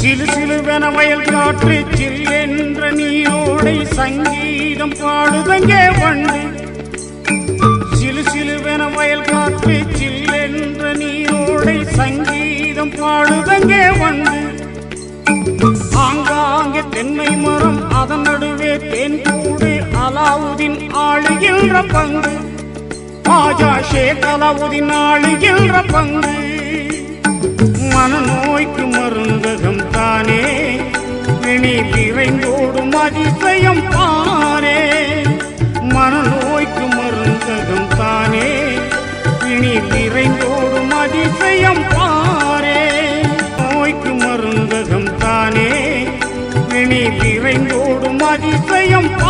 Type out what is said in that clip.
சிலு சிலுவென வயல் காற்று சில்லென்ற நீரோடை சங்கீதம் பாடுதங்கே வண்டு. சிலு சிலுவென வயல் காற்று சில்லென்ற நீரோடை சங்கீதம் பாடுதங்கே வண்டு. ஆங்காங்கே தென்னை மரம் அதன் நடுவே தேன் கூடு அலாவுதீன் ஆளுகின்ற பங்கு. ராஜா ஷேக் அலாவுதீன் ஆளுகின்ற பங்கு. மனநோய்க்கு தானே வினி விரைந்தோடும் அதிசயம் பாரே மனநோய்க்கு மருந்தகம் தானே வினி விரைந்தோடும் அதிசயம் பாரே நோய்க்கு மருந்தகம் தானே வினி விரைந்தோடும் அதிசயம் பாரே